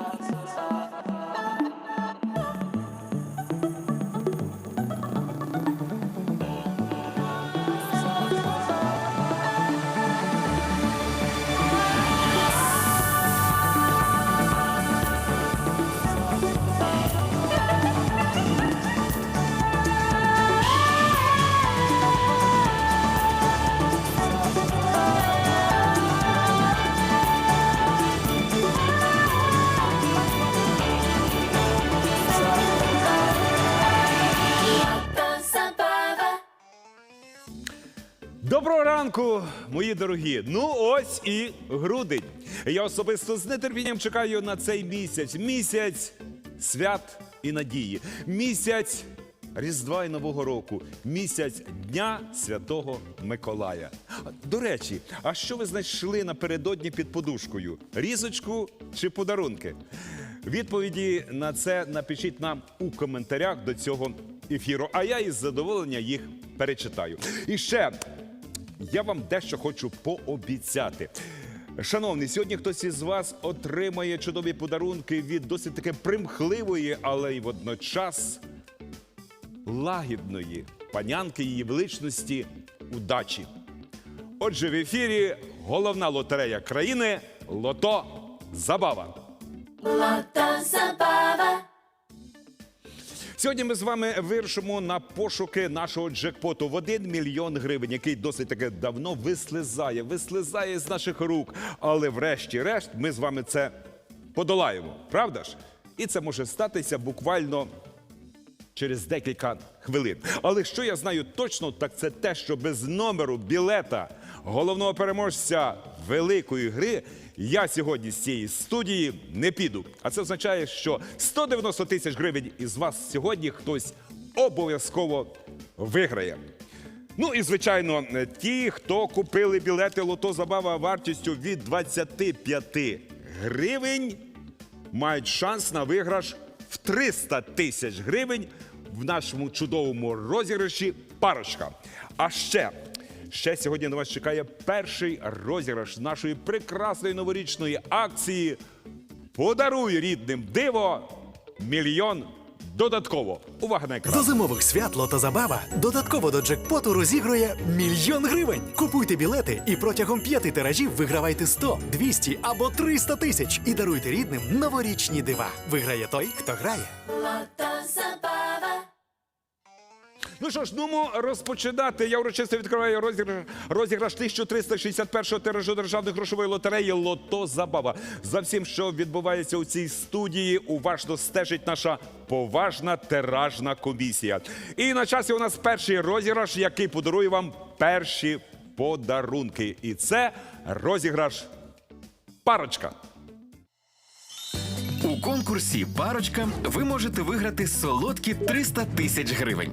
Awesome. Доброго ранку, мої дорогі. Ну ось і грудень. Я особисто з нетерпінням чекаю на цей місяць. Місяць свят і надії. Місяць Різдва і Нового року. Місяць Дня Святого Миколая. До речі, а що ви знайшли напередодні під подушкою? Різочку чи подарунки? Відповіді на це напишіть нам у коментарях до цього ефіру, а я із задоволення їх перечитаю. І ще я вам дещо хочу пообіцяти. Шановні, сьогодні хтось із вас отримає чудові подарунки від досить таки примхливої, але й водночас лагідної панянки її величності удачі. Отже, в ефірі головна лотерея країни Лото Забава. Lota Zabava. Сьогодні ми з вами вирушимо на пошуки нашого джекпоту в 1 мільйон гривень, який досить таки давно вислизає, вислизає з наших рук. Але врешті-решт ми з вами це подолаємо, правда ж? І це може статися буквально через декілька хвилин. Але що я знаю точно, так це те, що без номеру білета головного переможця великої гри я сьогодні з цієї студії не піду. А це означає, що 190 тисяч гривень із вас сьогодні хтось обов'язково виграє. Ну і звичайно, ті, хто купили білети Лото Забава вартістю від 25 гривень, мають шанс на виграш в 300 тисяч гривень в нашому чудовому розіграші парочка. А ще, ще сьогодні на вас чекає перший розіграш нашої прекрасної новорічної акції Подаруй рідним диво мільйон додатково. Увага на екран. До зимових свят Лото Забава додатково до джекпоту розігрує мільйон гривень. Купуйте білети і протягом п'яти тиражів вигравайте 100, 200 або 300 тисяч і даруйте рідним новорічні дива. Виграє той, хто грає. Ну що ж, ну розпочинати. Я урочисто відкриваю розіграш, розіграш 1361-го тиражу державної грошової лотереї Лото Забава. За всім, що відбувається у цій студії, уважно стежить наша поважна тиражна комісія. І на часі у нас перший розіграш, який подарує вам перші подарунки. І це розіграш парочка. У конкурсі Парочка ви можете виграти солодкі 300 тисяч гривень.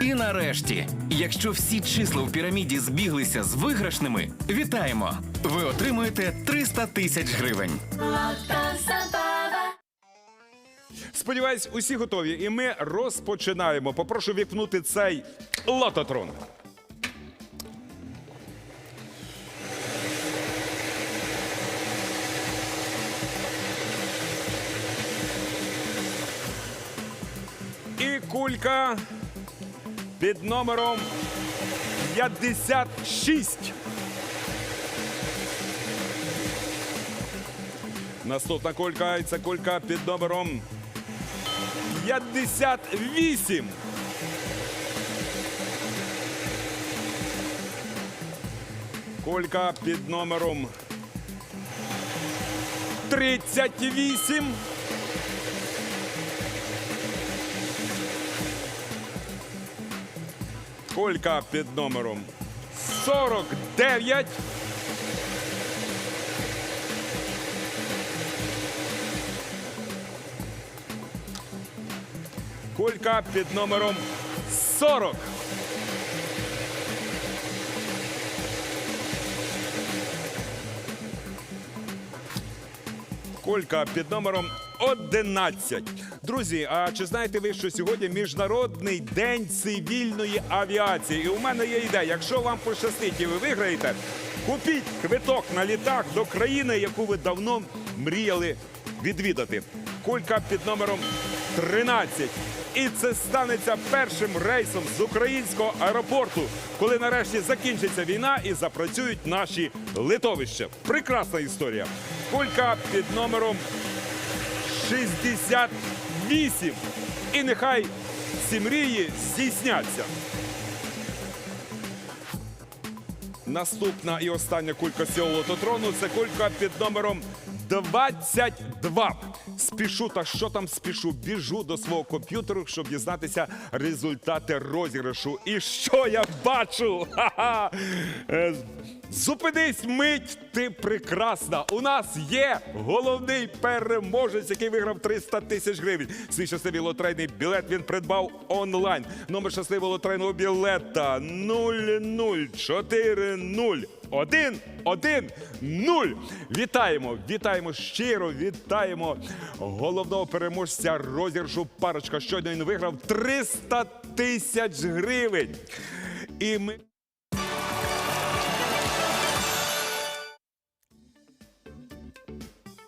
І нарешті, якщо всі числа в піраміді збіглися з виграшними, вітаємо! Ви отримуєте 300 тисяч гривень. Сподіваюсь, усі готові, і ми розпочинаємо. Попрошу вікнути цей лототрон. І кулька під номером 56. Наступна кулька і це кулька під номером 58. Колька під номером 38. Колька під номером 49. Колька під номером 40. Колька під номером 11. Друзі, а чи знаєте ви, що сьогодні міжнародний день цивільної авіації? І у мене є ідея. Якщо вам пощастить і ви виграєте, купіть квиток на літак до країни, яку ви давно мріяли відвідати. Колька під номером 13. І це станеться першим рейсом з українського аеропорту, коли нарешті закінчиться війна і запрацюють наші литовища. Прекрасна історія. Колька під номером 68. І нехай ці мрії здійсняться. Наступна і остання кулька цього лототрону це кулька під номером 22. Спішу та що там спішу, біжу до свого комп'ютеру, щоб дізнатися результати розіграшу. І що я бачу? Ха-ха! Зупинись, мить, ти прекрасна. У нас є головний переможець, який виграв 300 тисяч гривень. Свій щасливий лотерейний білет він придбав онлайн. Номер щасливого лотерейного білета 00401 1 0. Вітаємо, вітаємо щиро, вітаємо головного переможця розіграшу парочка. Щойно він виграв 300 тисяч гривень. І ми.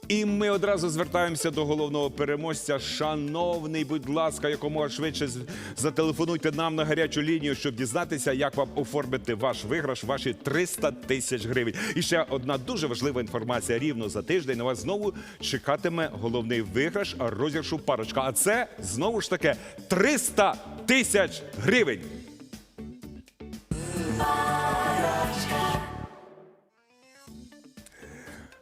І ми одразу звертаємося до головного переможця. Шановний, будь ласка, якомога швидше зателефонуйте нам на гарячу лінію, щоб дізнатися, як вам оформити ваш виграш, ваші 300 тисяч гривень. І ще одна дуже важлива інформація. Рівно за тиждень на вас знову чекатиме головний виграш розіграшу парочка. А це знову ж таки 300 тисяч гривень.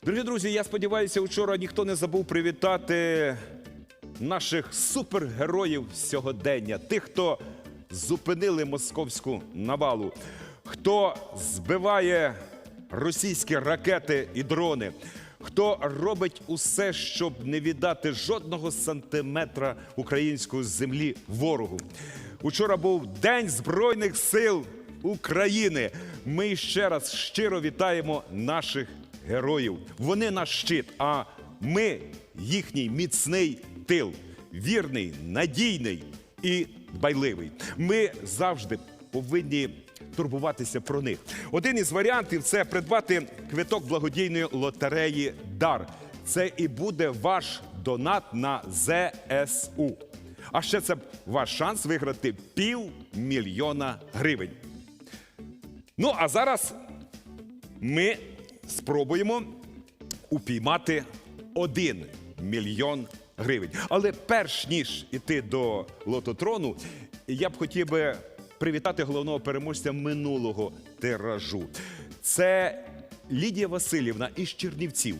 Дорогі друзі, я сподіваюся, вчора ніхто не забув привітати наших супергероїв сьогодення, тих, хто зупинили московську навалу, хто збиває російські ракети і дрони, хто робить усе, щоб не віддати жодного сантиметра української землі ворогу. Учора був День Збройних сил України. Ми ще раз щиро вітаємо наших героїв. Вони наш щит, а ми їхній міцний тил, вірний, надійний і дбайливий. Ми завжди повинні турбуватися про них. Один із варіантів це придбати квиток благодійної лотереї Дар. Це і буде ваш донат на ЗСУ. А ще це ваш шанс виграти півмільйона гривень. Ну а зараз ми спробуємо упіймати один мільйон гривень. Але перш ніж іти до лототрону, я б хотів би привітати головного переможця минулого тиражу. Це Лідія Васильівна із Чернівців.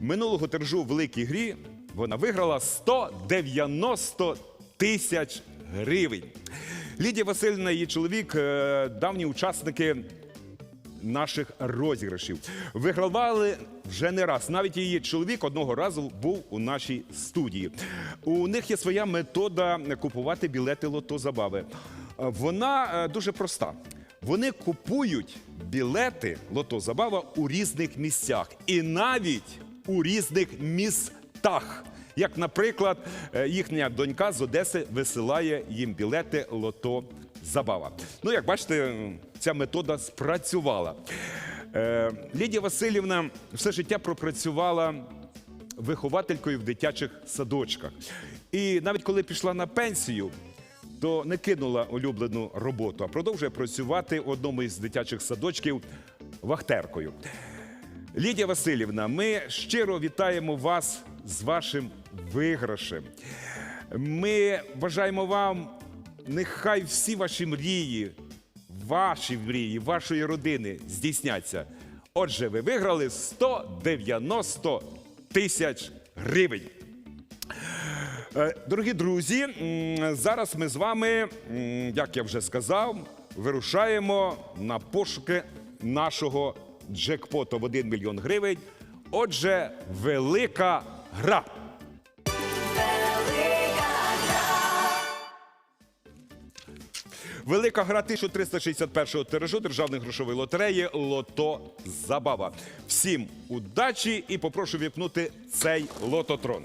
Минулого тиражу в великій грі вона виграла 190 тисяч гривень. Лідія Васильівна і її чоловік е, давні учасники наших розіграшів. Вигравали вже не раз. Навіть її чоловік одного разу був у нашій студії. У них є своя метода купувати білети лото забави. Вона е, дуже проста. Вони купують білети лото забава у різних місцях і навіть у різних містах. Як, наприклад, е, їхня донька з Одеси висилає їм білети лото забава. Ну, як бачите, ця метода спрацювала. Е, Лідія Васильівна все життя пропрацювала вихователькою в дитячих садочках. І навіть коли пішла на пенсію, то не кинула улюблену роботу, а продовжує працювати в одному із дитячих садочків вахтеркою. Лідія Васильівна, ми щиро вітаємо вас з вашим виграшем. Ми бажаємо вам, нехай всі ваші мрії, ваші мрії, вашої родини здійсняться. Отже, ви виграли 190 тисяч гривень. Е, Дорогі друзі, зараз ми з вами, як я вже сказав, вирушаємо на пошуки нашого джекпоту в 1 мільйон гривень. Отже, велика гра. Велика гра 1361 тиражу державної грошової лотереї Лото Забава. Всім удачі і попрошу віпнути цей лототрон.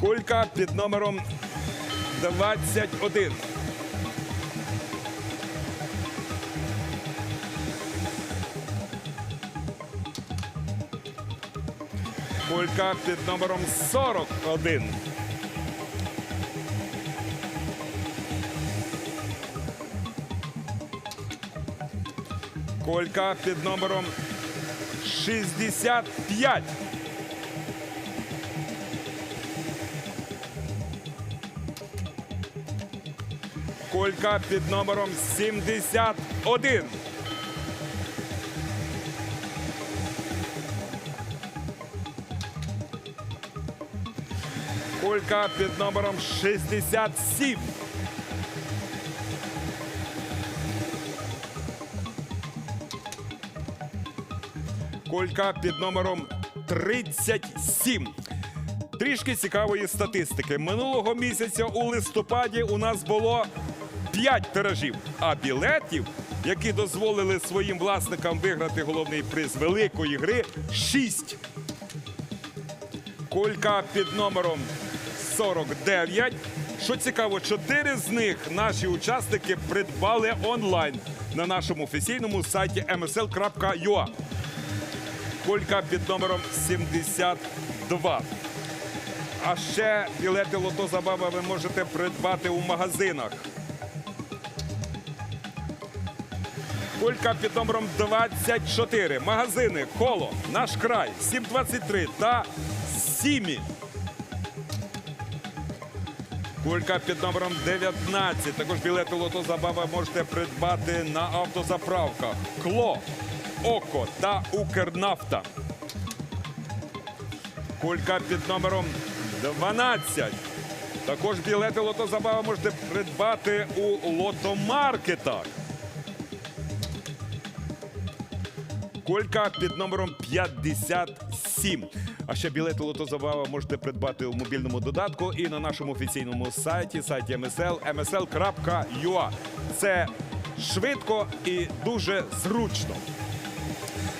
Кулька під номером 21. Кулька під номером 41. Колька під номером 65. Колька під номером 71. Колька під номером 67. Колька під номером 37. Трішки цікавої статистики. Минулого місяця у листопаді у нас було 5 тиражів, а білетів, які дозволили своїм власникам виграти головний приз великої гри 6. Колька під номером 49. Що цікаво, чотири з них наші учасники придбали онлайн на нашому офіційному сайті msl.ua. Колька під номером 72. А ще білети Лото Забава ви можете придбати у магазинах. Кулька під номером 24. Магазини Коло, Наш край, 723 та Сімі. Кулька під номером 19. Також білети Лото Забава можете придбати на автозаправках Кло, Око та Укрнафта. Кулька під номером 12. Також білети Лото Забава можете придбати у лотомаркетах. Колька під номером 57. А ще білети Лото Забава можете придбати у мобільному додатку і на нашому офіційному сайті, сайті MSL, msl.ua. Це швидко і дуже зручно.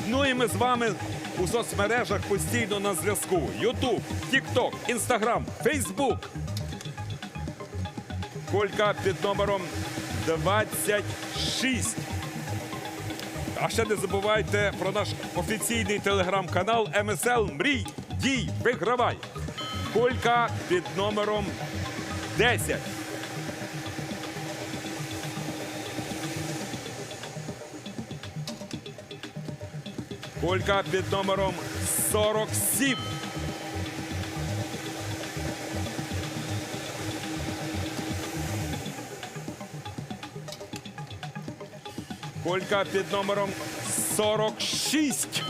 Ну і ми з вами у соцмережах постійно на зв'язку. Ютуб, Тікток, Інстаграм, Фейсбук. Колька під номером 26. А ще не забувайте про наш офіційний телеграм-канал МСЛ Мрій, дій, вигравай. Колька під номером 10. Колька під номером 47. Колька під номером 46.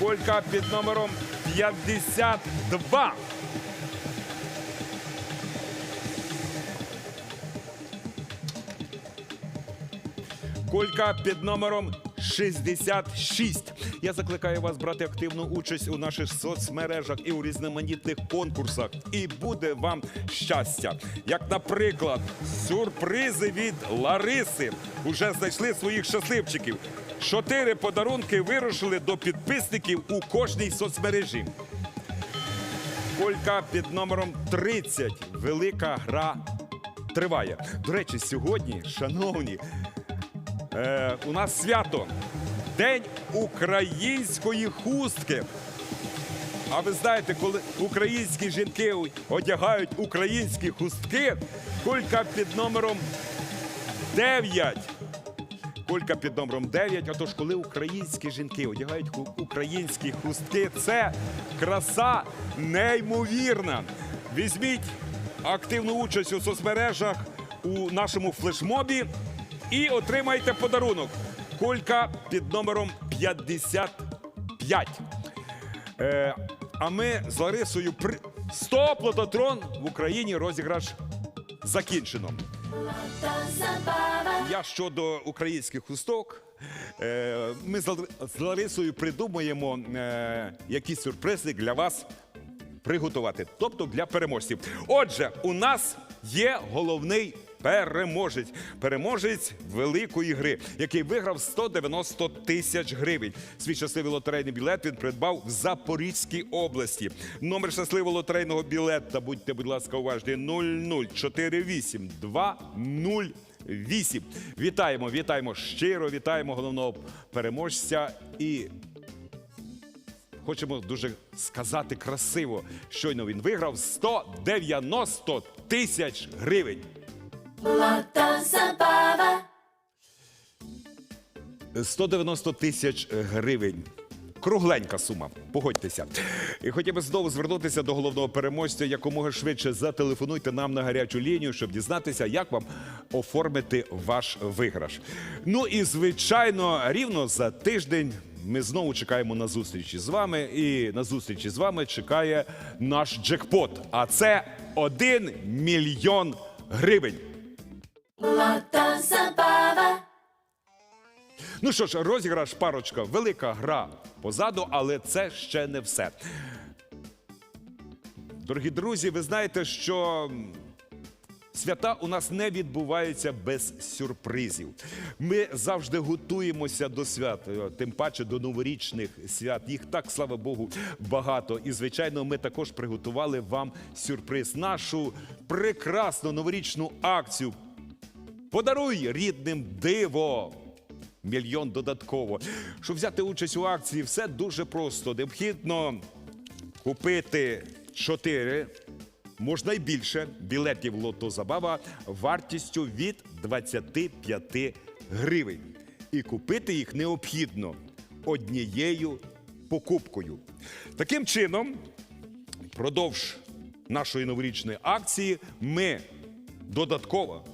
Колька під номером 52. Колька під номером 66. Я закликаю вас брати активну участь у наших соцмережах і у різноманітних конкурсах. І буде вам щастя. Як, наприклад, сюрпризи від Лариси уже знайшли своїх щасливчиків. Чотири подарунки вирушили до підписників у кожній соцмережі. Колька під номером 30. Велика гра триває. До речі, сьогодні, шановні, Е, у нас свято День української хустки. А ви знаєте, коли українські жінки одягають українські хустки, кулька під номером 9. Кулька під номером 9. Отож, коли українські жінки одягають українські хустки, це краса неймовірна. Візьміть активну участь у соцмережах у нашому флешмобі і отримайте подарунок. Кулька під номером 55. Е, а ми з Ларисою при... Стоп, лототрон в Україні розіграш закінчено. Я щодо українських хусток. Е, ми з Лар- з Ларисою придумаємо е, якісь сюрпризи для вас приготувати, тобто для переможців. Отже, у нас є головний переможець, переможець великої гри, який виграв 190 тисяч гривень. Свій щасливий лотерейний білет він придбав в Запорізькій області. Номер щасливого лотерейного білета, будьте, будь ласка, уважні 0048208. Вітаємо, вітаємо щиро, вітаємо головного переможця і Хочемо дуже сказати красиво. Щойно він виграв 190 тисяч гривень. Lotto Забава. 190 тисяч гривень. Кругленька сума, погодьтеся. І хотів би знову звернутися до головного переможця. Якомога швидше зателефонуйте нам на гарячу лінію, щоб дізнатися, як вам оформити ваш виграш. Ну і звичайно, рівно за тиждень ми знову чекаємо на зустрічі з вами. І на зустрічі з вами чекає наш джекпот. А це 1 мільйон гривень. Lotto Забава. Ну що ж, розіграш парочка, велика гра позаду, але це ще не все. Дорогі друзі, ви знаєте, що свята у нас не відбуваються без сюрпризів. Ми завжди готуємося до свят, е, тим паче до новорічних свят. Їх так, слава Богу, багато. І, звичайно, ми також приготували вам сюрприз, нашу прекрасну новорічну акцію Подаруй рідним диво. Мільйон додатково. Щоб взяти участь у акції, все дуже просто. Необхідно купити 4, можна й більше, білетів лото забава вартістю від 25 гривень. І купити їх необхідно однією покупкою. Таким чином, Продовж нашої новорічної акції ми додатково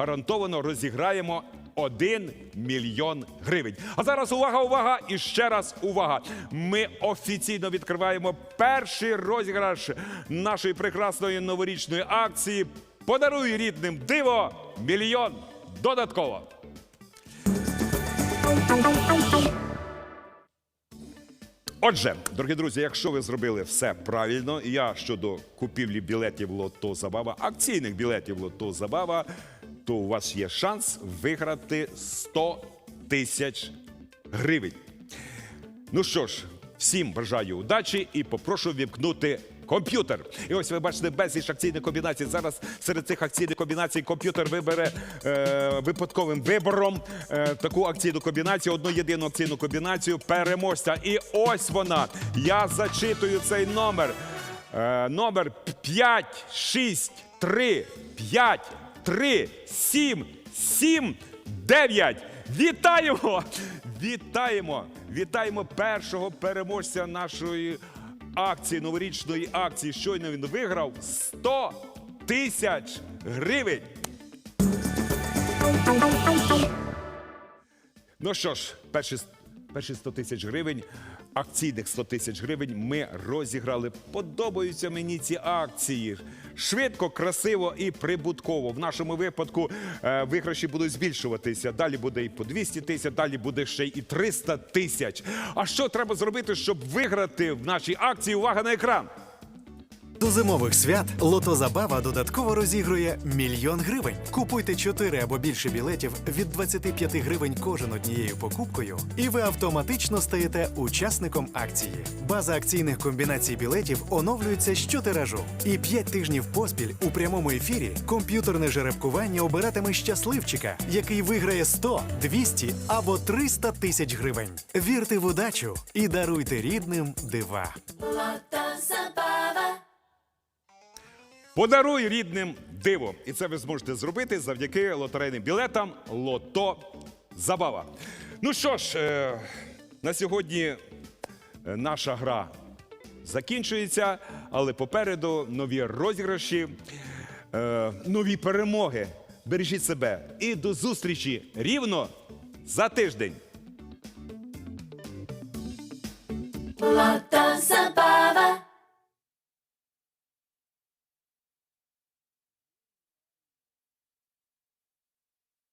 гарантовано розіграємо 1 мільйон гривень. А зараз увага, увага! І ще раз увага! Ми офіційно відкриваємо перший розіграш нашої прекрасної новорічної акції. Подаруй рідним диво мільйон додатково. Отже, дорогі друзі, якщо ви зробили все правильно, я щодо купівлі білетів Лото Забава, акційних білетів Лото Забава, то у вас є шанс виграти 100 тисяч гривень. Ну що ж, всім бажаю удачі і попрошу вімкнути комп'ютер. І ось ви бачите безліч акційних комбінацій. Зараз серед цих акційних комбінацій комп'ютер вибере е, випадковим вибором е, таку акційну комбінацію, одну єдину акційну комбінацію переможця. І ось вона. Я зачитую цей номер. Е, номер 5, 6, 3, 5, 3, 7, 7, 9. Вітаємо! Вітаємо! Вітаємо першого переможця нашої акції, новорічної акції. Щойно він виграв 100 тисяч гривень. Ну що ж, перші, перші 100 тисяч гривень, акційних 100 тисяч гривень ми розіграли. Подобаються мені ці акції. Швидко, красиво і прибутково. В нашому випадку е, виграші будуть збільшуватися. Далі буде і по 200 тисяч, далі буде ще і 300 тисяч. А що треба зробити, щоб виграти в нашій акції? Увага на екран! До зимових свят Лото Забава додатково розігрує мільйон гривень. Купуйте 4 або більше білетів від 25 гривень кожен однією покупкою, і ви автоматично стаєте учасником акції. База акційних комбінацій білетів оновлюється щотиражу. І 5 тижнів поспіль у прямому ефірі комп'ютерне жеребкування обиратиме щасливчика, який виграє 100, 200 або 300 тисяч гривень. Вірте в удачу і даруйте рідним дива. Lotto Забава. Подаруй рідним диво. І це ви зможете зробити завдяки лотерейним білетам Лото забава. Ну що ж, е, на сьогодні е, наша гра закінчується, але попереду нові розіграші, е, нові перемоги. Бережіть себе і до зустрічі рівно за тиждень. Lata Zabava.